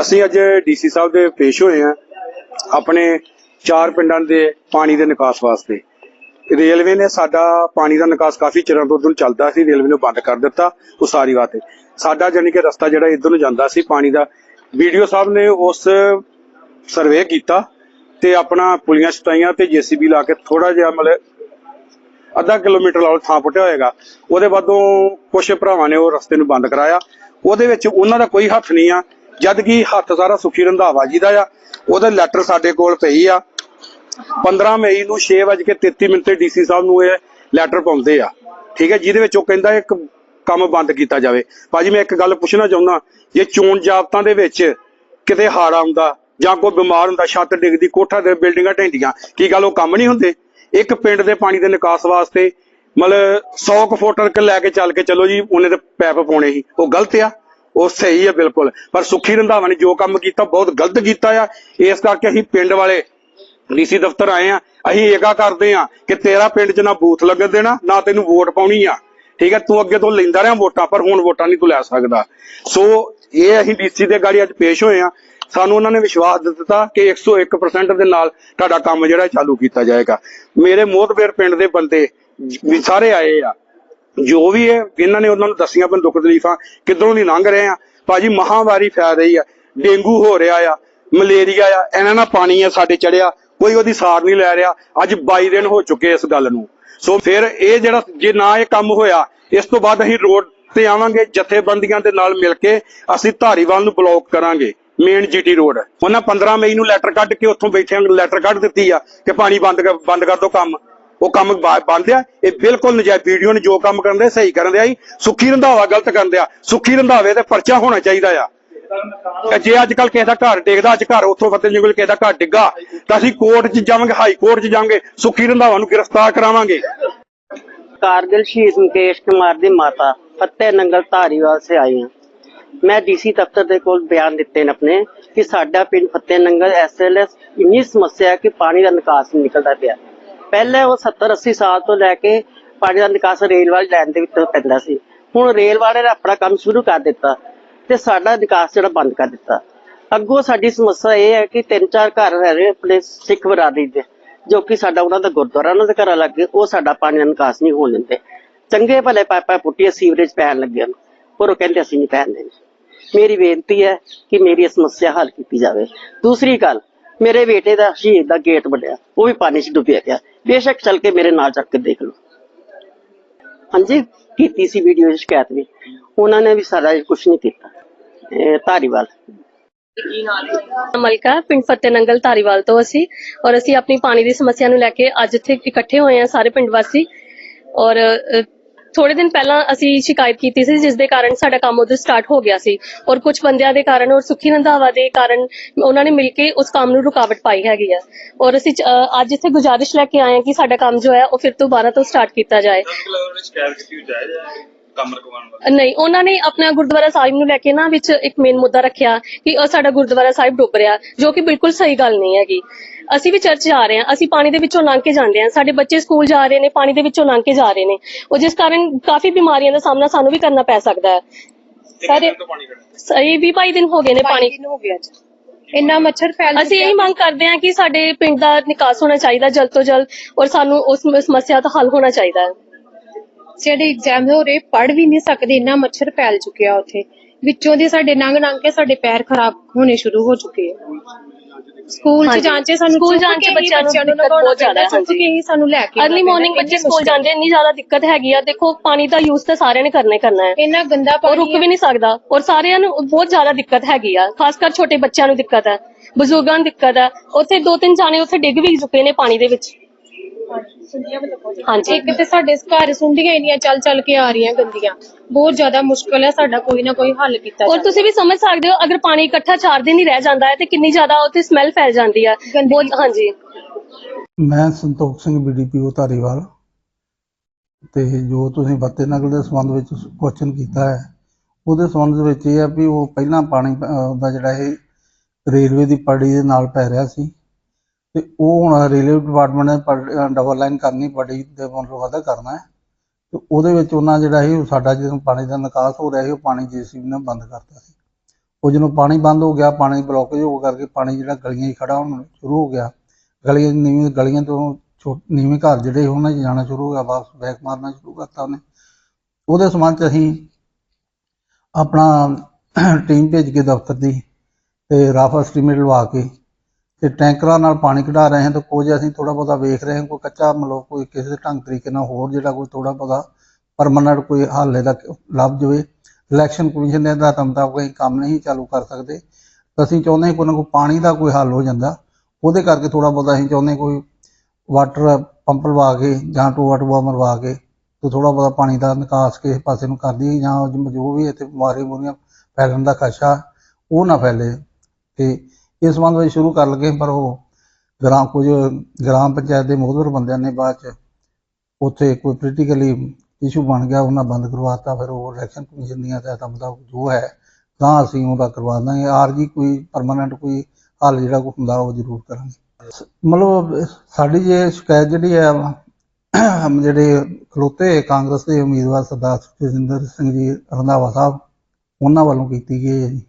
ਅਸੀਂ ਅੱਜ ਡੀਸੀ ਸਾਹਿਬ ਦੇ ਪੇਸ਼ ਹੋਏ ਆ ਆਪਣੇ ਚਾਰ ਪਿੰਡਾਂ ਦੇ ਪਾਣੀ ਦੇ ਨਿਕਾਸ ਵਾਸਤੇ। ਰੇਲਵੇ ਨੇ ਸਾਡਾ ਪਾਣੀ ਦਾ ਨਿਕਾਸ ਕਾਫੀ ਚਿਰਾਂ ਤੋਂ ਉਦੋਂ ਚੱਲਦਾ ਸੀ, ਰੇਲਵੇ ਨੇ ਬੰਦ ਕਰ ਦਿੱਤਾ ਉਸਾਰੀ ਵਾਸਤੇ ਸਾਡਾ ਜਾਨੀ ਕਿ ਰਸਤਾ ਜਿਹੜਾ ਇਧਰ ਨੂੰ ਜਾਂਦਾ ਸੀ ਪਾਣੀ ਦਾ, ਵੀਡੀਓ ਸਾਹਿਬ ਨੇ ਉਸ ਸਰਵੇ ਕੀਤਾ ਤੇ ਆਪਣਾ ਪੁਲੀਆਂ ਸਟਾਈਆਂ ਤੇ ਜੀਸੀਬੀ ਲਾ ਕੇ ਥੋੜਾ ਜਿਹਾ ਮਤਲਬ ਅੱਧਾ ਕਿਲੋਮੀਟਰ ਲਾਉ ਥਾਂ ਪੁੱਟਿਆ ਹੋਏਗਾ। ਉਹਦੇ ਬਾਅਦੋਂ ਕੁਝ ਭਰਾਵਾਂ ਨੇ ਉਹ ਰਸਤੇ ਨੂੰ ਬੰਦ ਕਰਾਇਆ। ਉਹਦੇ ਵਿੱਚ ਉਹਨਾਂ ਦਾ ਕੋਈ ਹੱਥ ਨਹੀਂ ਆ। ਜਦ ਕਿ ਹੱਥ ਸਾਰਾ ਸੁਖੀ ਰੰਧਾਵਾ ਜੀ ਦਾ ਆ, ਉਹਦਾ ਲੈਟਰ ਸਾਡੇ ਕੋਲ ਪਈ ਆ। 15 ਮਈ ਨੂੰ 6:33 ਮਿੰਟ ਤੇ ਡੀਸੀ ਸਾਹਿਬ ਨੂੰ ਇਹ ਲੈਟਰ ਪਾਉਂਦੇ ਆ। ਠੀਕ ਹੈ, ਜਿਹਦੇ ਵਿੱਚ ਉਹ ਕਹਿੰਦਾ ਇੱਕ ਕੰਮ ਬੰਦ ਕੀਤਾ ਜਾਵੇ। ਭਾਜੀ, ਮੈਂ ਇੱਕ ਗੱਲ ਪੁੱਛਣਾ ਚਾਹੁੰਦਾ, ਜੇ ਚੋਣ ਜਾਬਤਾਂ ਦੇ ਵਿੱਚ ਕਿਤੇ ਹਾੜ ਆਉਂਦਾ ਜਾਂ ਕੋਈ ਬਿਮਾਰ ਹੁੰਦਾ, ਛੱਤ ਡਿੱਗਦੀ, ਕੋਠਾ ਦੇ ਬਿਲਡਿੰਗਾਂ ਢਹਿੰਦੀਆਂ, ਕੀ ਗੱਲ ਉਹ ਕੰਮ ਨਹੀਂ ਹੁੰਦੇ? ਇੱਕ ਪਿੰਡ ਦੇ ਪਾਣੀ ਦੇ ਨਿਕਾਸ ਵਾਸਤੇ ਮਤਲਬ 100 ਕੁ ਫੁੱਟ ਲੈ ਕੇ ਚੱਲ ਕੇ ਚਲੋ ਜੀ, ਉਹਨੇ ਤੇ ਪੈਪ ਪਾਉਣੇ ਸੀ। ਉਹ ਗਲਤ ਆ। ਉਹ ਸਹੀ ਹੈ ਬਿਲਕੁਲ। ਪਰ ਸੁੱਖੀ ਰੰਧਾਵਾ ਨੇ ਜੋ ਕੰਮ ਕੀਤਾ, ਬਹੁਤ ਗਲਤ ਕੀਤਾ ਆ। ਇਸ ਕਰਕੇ ਅਸੀਂ ਪਿੰਡ ਵਾਲੇ ਡੀਸੀ ਦਫ਼ਤਰ ਆਏ ਆ ਅਸੀਂ ਏਕਾ ਕਰਦੇ ਆ ਕਿ ਤੇਰਾ ਪਿੰਡ 'ਚ ਨਾ ਬੂਥ ਲੱਗਣ ਦੇਣਾ, ਨਾ ਤੈਨੂੰ ਵੋਟ ਪਾਉਣੀ ਆ। ਠੀਕ ਹੈ? ਤੂੰ ਅੱਗੇ ਤੋਂ ਲੈਂਦਾ ਰਿਹਾ ਵੋਟਾਂ, ਪਰ ਹੁਣ ਵੋਟਾਂ ਨਹੀਂ ਤੂੰ ਲੈ ਸਕਦਾ। ਸੋ ਇਹ ਅਸੀਂ ਡੀਸੀ ਦੇ ਗਾੜੀ ਅੱਜ ਪੇਸ਼ ਹੋਏ ਆ ਸਾਨੂੰ ਉਹਨਾਂ ਨੇ ਵਿਸ਼ਵਾਸ ਦਿੱਤਾ ਕਿ 101% ਦੇ ਨਾਲ ਤੁਹਾਡਾ ਕੰਮ ਜਿਹੜਾ ਚਾਲੂ ਕੀਤਾ ਜਾਏਗਾ। ਮੇਰੇ ਮੋਹਤਬੇਰ ਪਿੰਡ ਦੇ ਬੰਦੇ ਵੀ ਸਾਰੇ ਆਏ ਆ। ਜੋ ਵੀ ਹੈ, ਇਹਨਾਂ ਨੇ ਉਹਨਾਂ ਨੂੰ ਦੱਸੀਆਂ ਆਪਣੇ ਦੁੱਖ ਤਕਲੀਫਾਂ, ਕਿੱਧਰੋਂ ਦੀ ਲੰਘ ਰਹੇ ਆ। ਭਾਜੀ ਮਹਾਮਾਰੀ ਫੈਲ ਰਹੀ ਆ, ਡੇਂਗੂ ਹੋ ਰਿਹਾ ਆ, ਮਲੇਰੀਆ ਆ, ਇਹਨਾਂ ਨਾਲ ਪਾਣੀ ਆ ਸਾਡੇ ਚੜਿਆ, ਕੋਈ ਉਹਦੀ ਸਾਰ ਨਹੀਂ ਲੈ ਰਿਹਾ, ਅੱਜ 22 ਦਿਨ ਹੋ ਚੁੱਕੇ ਇਸ ਗੱਲ ਨੂੰ। ਸੋ ਫਿਰ ਇਹ ਜਿਹੜਾ, ਜੇ ਨਾ ਇਹ ਕੰਮ ਹੋਇਆ, ਇਸ ਤੋਂ ਬਾਅਦ ਅਸੀਂ ਰੋਡ ਤੇ ਆਵਾਂਗੇ, ਜਥੇਬੰਦੀਆਂ ਦੇ ਨਾਲ ਮਿਲ ਕੇ ਅਸੀਂ ਧਾਰੀਵਾਲ ਨੂੰ ਬਲੌਕ ਕਰਾਂਗੇ, ਮੇਨ ਜੀਟੀ ਰੋਡ। ਉਹਨਾਂ 15 ਮਈ ਨੂੰ ਲੈਟਰ ਕੱਢ ਕੇ ਉੱਥੋਂ ਬੈਠਿਆਂ ਲੈਟਰ ਕੱਢ ਦਿੱਤੀ ਆ, ਕਿ ਪਾਣੀ ਬੰਦ ਬੰਦ ਕਰ ਦਿਓ ਕੰਮ। ਉਹ ਕੰਮ ਬੰਦ ਆ। ਇਹ ਬਿਲਕੁਲ ਨਜਾਇਜ਼ ਵੀਡੀਓ ਨੇ ਜੋ ਕੰਮ ਕਰਨ ਦੇ, ਸਹੀ ਕਰਨ ਦੇ ਆਈ ਸੁੱਖੀ ਰੰਧਾਵਾ ਗਲਤ ਕਰਨ ਦਿਆ ਸੁੱਖੀ ਰੰਧਾਵੇ ਤੇ ਪਰਚਾ ਹੋਣਾ ਚਾਹੀਦਾ ਆ। ਜੇ ਅੱਜ ਕੱਲ ਕਿਸੇ ਦਾ ਘਰ ਟੇਕਦਾ ਅੱਜ ਘਰ ਉੱਥੋਂ ਫਤਿਹ ਜੰਗਲ ਕਿਸੇ ਦਾ ਘਰ ਡਿੱਗਾ, ਤਾਂ ਅਸੀਂ ਕੋਰਟ 'ਚ ਜਾਵਾਂਗੇ, ਹਾਈ ਕੋਰਟ 'ਚ ਜਾਵਾਂਗੇ। ਸੁੱਖੀ ਰੰਧਾਵਾ ਨੂੰ ਗ੍ਰਿਫਤਾਰ ਕਰਾਵਾਂਗੇ। ਕਾਰਗਿਲ ਸ਼ਹੀਦ ਮੁਕੇਸ਼ ਕੁਮਾਰ ਦੀ ਮਾਤਾ ਫਤਿਹ ਨੰਗਲ ਧਾਰੀਵਾਲ ਸੇ ਆਈ ਹਾਂ। ਮੈਂ ਡੀਸੀ ਦਫ਼ਤਰ ਦੇ ਕੋਲ ਬਿਆਨ ਦਿੱਤੇ ਨੇ ਆਪਣੇ ਕਿ ਸਾਡਾ ਪਿੰਡ ਫਤਿਹ ਨੰਗਲ ਐਸਐਲਐਸ ਇੰਨੀ ਸਮੱਸਿਆ ਕਿ ਪਾਣੀ ਦਾ ਨਿਕਾਸ ਨਹੀਂ ਨਿਕਲਦਾ ਪਿਆ। ਪਹਿਲੇ ਉਹ 70 80 ਸਾਲ ਤੋਂ ਲੈ ਕੇ ਪਾਣੀ ਦਾ ਨਿਕਾਸ ਰੇਲ ਵਾਲੀ ਲਾਈਨ ਦੇ ਵਿੱਚ ਪੈਂਦਾ ਸੀ। ਹੁਣ ਰੇਲ ਵਾਲੇ ਨੇ ਆਪਣਾ ਕੰਮ ਸ਼ੁਰੂ ਕਰ ਦਿੱਤਾ ਤੇ ਸਾਡਾ ਨਿਕਾਸ ਜਿਹੜਾ ਬੰਦ ਕਰ ਦਿੱਤਾ। ਅੱਗੋਂ ਸਾਡੀ ਸਮੱਸਿਆ ਇਹ ਹੈ ਕਿ ਤਿੰਨ ਚਾਰ ਘਰ ਹੈਗੇ ਆਪਣੇ ਸਿੱਖ ਬਰਾਦਰੀ ਦੇ, ਜੋ ਕਿ ਸਾਡਾ ਉਹਨਾਂ ਦਾ ਗੁਰਦੁਆਰਾ, ਉਹਨਾਂ ਦੇ ਘਰਾਂ ਲੱਗੇ, ਉਹ ਸਾਡਾ ਪਾਣੀ ਦਾ ਨਿਕਾਸ ਨਹੀਂ ਹੋਣ ਦਿੰਦੇ। ਚੰਗੇ ਭਲੇ ਪਾਈਪਾਂ ਪੁੱਟੀਆਂ ਸੀਵਰੇਜ ਪੈਣ ਲੱਗੇ ਹਨ ਪਰ ਉਹ ਕਹਿੰਦੇ ਅਸੀਂ ਨਹੀਂ ਪੈਣ ਦੇਣੀ। ਮੇਰੀ ਬੇਨਤੀ ਹੈ ਕਿ ਮੇਰੀ ਸਮੱਸਿਆ ਹੱਲ ਕੀਤੀ ਜਾਵੇ। ਦੂਸਰੀ ਗੱਲ ਮੇਰੇ ਬੇਟੇ ਦਾ ਸ਼ਹੀਦ ਦਾ ਗੇਟ ਵੱਡਿਆ, ਉਹ ਵੀ ਪਾਣੀ 'ਚ ਡੁੱਬਿਆ ਗਿਆ ਬੇਸ਼ੱਕ ਚੱਲ ਕੇ ਮੇਰੇ ਨਾਲ ਚੱਕ ਕੇ ਦੇਖ ਲਓ। ਹਾਂਜੀ, ਕੀਤੀ ਸੀ ਵੀਡੀਓ ਸ਼ਿਕਾਇਤ ਵੀ। ਉਹਨਾਂ ਨੇ ਵੀ ਸਾਡਾ ਕੁਝ ਨਹੀਂ ਕੀਤਾ। ਧਾਰੀਵਾਲ। ਮਲਕਾ, ਪਿੰਡ ਫਤਿਹ ਨੰਗਲ, ਧਾਰੀਵਾਲ ਤੋਂ ਅਸੀਂ। ਔਰ ਅਸੀਂ ਆਪਣੀ ਪਾਣੀ ਦੀ ਸਮੱਸਿਆ ਨੂੰ ਲੈ ਕੇ ਅੱਜ ਇੱਥੇ ਇਕੱਠੇ ਹੋਏ ਹਾਂ ਸਾਰੇ ਪਿੰਡ ਵਾਸੀ। ਔਰ ਥੋੜੇ ਦਿਨ ਪਹਿਲਾਂ ਅਸੀਂ ਸ਼ਿਕਾਇਤ ਕੀਤੀ ਸੀ ਜਿਸ ਦੇ ਕਾਰਨ ਸਾਡਾ ਕੰਮ ਉਧਰ ਸਟਾਰਟ ਹੋ ਗਿਆ ਸੀ। ਔਰ ਕੁਝ ਬੰਦਿਆਂ ਦੇ ਕਾਰਨ ਔਰ ਸੁਖੀ ਰੰਧਾਵਾ ਦੇ ਕਾਰਨ ਉਹਨਾਂ ਨੇ ਮਿਲ ਕੇ ਉਸ ਕੰਮ ਨੂੰ ਰੁਕਾਵਟ ਪਾਈ ਹੈਗੀ ਆ। ਔਰ ਅਸੀਂ ਚ- ਅ, ਅੱਜ ਇੱਥੇ ਗੁਜ਼ਾਰਿਸ਼ ਲੈ ਕੇ ਆਏ ਹਾਂ ਕਿ ਸਾਡਾ ਕੰਮ ਜੋ ਹੈ ਉਹ ਫਿਰ ਤੋਂ ਦੁਬਾਰਾ ਤੋਂ ਸਟਾਰਟ ਕੀਤਾ ਜਾਏ। ਸ਼ਿਕਾਇਤ ਕੀਤੀ ਜਾਏ ਕੰਮ ਰਕਵਾਉਣ ਵਾਲਾ। ਨਹੀਂ ਉਹਨਾਂ ਨੇ ਆਪਣਾ ਗੁਰਦੁਆਰਾ ਸਾਹਿਬ ਨੂੰ ਲੈ ਕੇ ਨਾ ਵਿੱਚ ਇੱਕ ਮੇਨ ਮੁੱਦਾ ਰੱਖਿਆ ਕਿ ਉਹ ਸਾਡਾ ਗੁਰਦੁਆਰਾ ਸਾਹਿਬ ਡੁੱਬ ਰਿਹਾ ਜੋ ਕਿ ਬਿਲਕੁਲ ਸਹੀ ਗੱਲ ਨਹੀਂ ਹੈਗੀ। ਅਸੀਂ ਵੀ ਚਰਚ ਜਾ ਰਹੇ ਹਾਂ ਅਸੀਂ ਪਾਣੀ ਦੇ ਵਿੱਚੋਂ ਲੰਘ ਕੇ ਜਾਂਦੇ ਹਾਂ। ਸਾਡੇ ਬੱਚੇ ਸਕੂਲ ਜਾ ਰਹੇ ਨੇ ਪਾਣੀ ਦੇ ਵਿੱਚੋਂ ਲੰਘ ਕੇ ਜਾ ਰਹੇ ਨੇ। ਉਹ ਜਿਸ ਕਾਰਨ ਕਾਫੀ ਬਿਮਾਰੀਆਂ ਦਾ ਸਾਹਮਣਾ ਸਾਨੂੰ ਵੀ ਕਰਨਾ ਪੈ ਸਕਦਾ ਹੈ। ਸਾਰੇ ਪਾਣੀ ਸਹੀ 20 22 ਦਿਨ ਹੋ ਗਏ ਨੇ ਪਾਣੀ। ਹੋ ਗਿਆ ਅੱਜ। ਇੰਨਾ ਮੱਛਰ ਫੈਲ ਅਸੀਂ ਇਹੀ ਮੰਗ ਕਰਦੇ ਹਾਂ ਕਿ ਸਾਡੇ ਪਿੰਡ ਦਾ ਨਿਕਾਸ ਹੋਣਾ ਚਾਹੀਦਾ ਜਲਦ ਤੋਂ ਜਲਦ ਔਰ ਸਾਨੂੰ ਉਸ ਸਮੱਸਿਆ ਦਾ ਹੱਲ ਹੋਣਾ ਚਾਹੀਦਾ ਹੈ। ਜਿਹੜੇ ਐਗਜ਼ਾਮ ਹੋ ਰਹੇ ਪੜ ਵੀ ਨਹੀਂ ਸਕਦੇ ਇੰਨਾ ਮੱਛਰ ਫੈਲ ਚੁੱਕਿਆ ਉੱਥੇ। ਵਿੱਚੋਂ ਦੀ ਸਾਡੇ ਨੰਗ ਨੰਗ ਕੇ ਸਾਡੇ ਪੈਰ ਖਰਾਬ ਹੋਣੇ ਸ਼ੁਰੂ ਹੋ ਚੁੱਕੇ ਆ। ਸਕੂਲ ਚ ਹਾਂਜੀ। ਜਾਣ ਚ ਸਾਨੂੰ ਸਕੂਲ ਚੁੱਕ ਜਾਣ 'ਚ ਕੇ ਹੀ ਬੱਚਿਆਂ ਨੂੰ ਬਹੁਤ ਜ਼ਿਆਦਾ ਹੈ, ਪੈਂਦਾ, ਚੁੱਕ ਕੇ ਹੀ ਸਾਨੂੰ ਲੈ ਕੇ ਅਰਲੀ ਮਾਰਨਿੰਗ ਬੱਚੇ ਸਕੂਲ ਜਾਂਦੇ ਇੰਨੀ ਜ਼ਿਆਦਾ ਦਿੱਕਤ ਹੈਗੀ ਆ ਦੇਖੋ ਪਾਣੀ ਦਾ ਯੂਜ਼ ਤਾਂ ਸਾਰਿਆਂ ਨੇ ਕਰਨਾ ਹੀ ਕਰਨਾ ਹੈ। ਇੰਨਾ ਗੰਦਾ ਪਾਣੀ ਰੁਕ ਵੀ ਨਹੀਂ ਸਕਦਾ ਔਰ ਸਾਰਿਆਂ ਨੂੰ ਬਹੁਤ ਜ਼ਿਆਦਾ ਦਿੱਕਤ ਹੈਗੀ ਆ ਖਾਸ ਕਰ ਛੋਟੇ ਬੱਚਿਆਂ ਨੂੰ ਦਿੱਕਤ ਹੈ ਬਜ਼ੁਰਗਾਂ ਨੂੰ ਦਿੱਕਤ ਹੈ। ਉੱਥੇ ਦੋ ਤਿੰਨ ਜਾਣੇ ਉੱਥੇ ਡਿੱਗ ਵੀ ਚੁੱਕੇ ਨੇ ਪਾਣੀ ਦੇ ਵਿੱਚ। ਹਾਂਜੀ। ਇੱਕ ਤੇ ਸਾਡੇ ਘਰ ਸੁੰਡੀਆਂ ਇੰਨੀਆਂ ਚੱਲ ਚੱਲ ਕੇ ਆ ਰਹੀਆਂ ਗੰਦੀਆਂ। ਬਹੁਤ ਜ਼ਿਆਦਾ ਮੁਸ਼ਕਲ ਹੈ ਸਾਡਾ ਕੋਈ ਨਾ ਕੋਈ ਹੱਲ ਕੀਤਾ ਔਰ ਤੁਸੀਂ ਵੀ ਸਮਝ ਸਕਦੇ ਹੋ ਅਗਰ ਪਾਣੀ ਇਕੱਠਾ 4 ਦਿਨ ਹੀ ਰਹਿ ਜਾਂਦਾ ਹੈ ਤੇ ਕਿੰਨੀ ਜ਼ਿਆਦਾ ਉੱਥੇ ਸਮੈਲ ਫੈਲ ਜਾਂਦੀ ਹੈ। ਬਹੁਤ ਹਾਂਜੀ। ਮੈਂ ਸੰਤੋਖ ਸਿੰਘ ਬੀਡੀਪੀਓ ਧਾਰੀਵਾਲ। ਤੇ ਜੋ ਤੁਸੀਂ ਬੱਤੇ ਨਗਰ ਦੇ ਸੰਬੰਧ ਵਿੱਚ ਕੁਐਸਚਨ ਕੀਤਾ ਹੈ ਉਹਦੇ ਸੰਬੰਧ ਵਿੱਚ ਇਹ ਹੈ ਵੀ ਉਹ ਪਹਿਲਾਂ ਪਾਣੀ ਅਹ, ਦਾ ਜਿਹੜਾ ਇਹ ਰੇਲਵੇ ਦੀ ਪੜੀ ਦੇ ਨਾਲ ਪੈ ਰਿਹਾ ਸੀ। ਤੇ ਉਹ ਹੁਣ ਰੇਲਵੇ ਡਿਪਾਰਟਮੈਂਟ ਨੇ ਡਬਲ ਲਾਈਨ ਕਰਨੀ ਪੜੀ ਦੇ ਮਤਲਬ ਵਾਧਾ ਕਰਨਾ ਹੈ। ਤੇ ਉਹਦੇ ਵਿੱਚ ਉਹਨਾਂ ਜਿਹੜਾ ਸੀ, ਉਹ ਸਾਡਾ ਜਦੋਂ ਪਾਣੀ ਦਾ ਨਿਕਾਸ ਹੋ ਰਿਹਾ ਸੀ, ਉਹ ਪਾਣੀ ਜੀਸੀਬੀ ਨੇ ਬੰਦ ਕਰਤਾ ਸੀ। ਉਹ ਜਦੋਂ ਪਾਣੀ ਬੰਦ ਹੋ ਗਿਆ, ਪਾਣੀ ਬਲੋਕੇਜ ਹੋ ਕਰਕੇ ਪਾਣੀ ਜਿਹੜਾ ਗਲੀਆਂ 'ਚ ਖੜਾ ਹੋਣਾ ਸ਼ੁਰੂ ਹੋ ਗਿਆ। ਗਲੀਆਂ, ਨੀਵੀਂ, ਗਲੀਆਂ ਤੋਂ ਛੋ- ਨੀਵੇਂ ਘਰ ਜਿਹੜੇ ਉਹਨਾਂ 'ਚ ਜਾਣਾ ਸ਼ੁਰੂ ਹੋ ਗਿਆ, ਵਾਪਸ ਬੈਕ ਮਾਰਨਾ ਸ਼ੁਰੂ ਕਰਤਾ ਉਹਨੇ। ਉਹਦੇ ਸੰਬੰਧ 'ਚ ਅਸੀਂ ਆਪਣਾ ਟੀਮ ਭੇਜ ਕੇ ਦਫ਼ਤਰ ਦੀ ਤੇ ਰਫ ਐਸਟੀਮੇਟ ਲਵਾ ਕੇ ਤੇ ਟੈਂਕਰਾਂ ਨਾਲ ਪਾਣੀ ਕਢਾ ਰਹੇ ਹਾਂ ਤਾਂ ਕੁਝ ਅਸੀਂ ਥੋੜਾ ਬਹੁਤਾ ਵੇਖ ਰਹੇ ਹਾਂ, ਕੋਈ ਕੱਚਾ ਮਤਲਬ ਕੋਈ ਕਿਸੇ ਢੰਗ ਤਰੀਕੇ ਨਾਲ ਹੋਰ ਜਿਹੜਾ ਕੋਈ ਥੋੜਾ ਬਹੁਤਾ ਪਰਮਾਨੈਂਟ ਕੋਈ ਹੱਲ ਇਹਦਾ ਲੱਭ ਜਾਵੇ। ਇਲੈਕਸ਼ਨ ਕਮਿਸ਼ਨ ਦੇ ਦਾ ਮੁਤਾਬਕ ਅਸੀਂ ਕੰਮ ਨਹੀਂ ਚਾਲੂ ਕਰ ਸਕਦੇ। ਅਸੀਂ ਚਾਹੁੰਦੇ ਹਾਂ ਕੋਈ ਨਾ ਕੋਈ ਪਾਣੀ ਦਾ ਕੋਈ ਹੱਲ ਹੋ ਜਾਂਦਾ। ਉਹਦੇ ਕਰਕੇ ਥੋੜਾ ਬਹੁਤਾ ਅਸੀਂ ਚਾਹੁੰਦੇ ਕੋਈ ਵਾਟਰ ਪੰਪ ਲਵਾ ਕੇ ਜਾਂ ਟੋਆ ਟੋਆ ਮਰਵਾ ਕੇ ਤੇ ਥੋੜਾ ਬਹੁਤਾ ਪਾਣੀ ਦਾ ਨਿਕਾਸ ਕਿਸੇ ਪਾਸੇ ਨੂੰ ਕਰਦੀ ਜਾਂ ਜੋ- ਵੀ ਇੱਥੇ ਬਿਮਾਰੀ ਬੁਰੀਆਂ ਫੈਲਣ ਦਾ ਖਦਸ਼ਾ ਉਹ ਨਾ ਫੈਲੇ। ਤੇ ਇਸ ਸੰਬੰਧ ਵਿੱਚ ਸ਼ੁਰੂ ਕਰ ਲਗੇ, ਪਰ ਉਹ ਗ੍ਰਾਮ, ਕੁਝ ਗ੍ਰਾਮ ਪੰਚਾਇਤ ਦੇ ਮੋਹਦਰ ਬੰਦਿਆਂ ਨੇ ਬਾਅਦ ਚ ਉੱਥੇ ਕੋਈ ਪੋਲੀਟੀਕਲੀ ਇਸ਼ੂ ਬਣ ਗਿਆ, ਉਹਨਾਂ ਬੰਦ ਕਰਵਾਤਾ, ਫਿਰ ਉਹ ਇਲੈਕਸ਼ਨ ਕਮਿਸ਼ਨ ਦੀਆਂ ਹਦਾਇਤਾਂ ਮੁਤਾਬਕ ਜੋ ਹੈ, ਤਾਂ ਅਸੀਂ ਉਹਦਾ ਕਰਵਾ ਦਾਂਗੇ। ਆਰਜੀ ਕੋਈ ਪਰਮਾਨੈਂਟ ਕੋਈ ਹੱਲ ਜਿਹੜਾ ਕੋਈ ਹੁੰਦਾ, ਉਹ ਜ਼ਰੂਰ ਕਰਾਂਗੇ। ਮਤਲਬ ਸਾਡੀ ਜੇ ਸ਼ਿਕਾਇਤ ਜਿਹੜੀ ਹੈ ਜਿਹੜੇ ਖਲੋਤੇ ਕਾਂਗਰਸ ਦੇ ਉਮੀਦਵਾਰ ਸਰਦਾਰ ਸੁਖਜਿੰਦਰ ਸਿੰਘ ਜੀ ਰੰਧਾਵਾ ਸਾਹਿਬ, ਉਹਨਾਂ ਵੱਲੋਂ ਕੀਤੀ ਗਈ ਹੈ ਜੀ।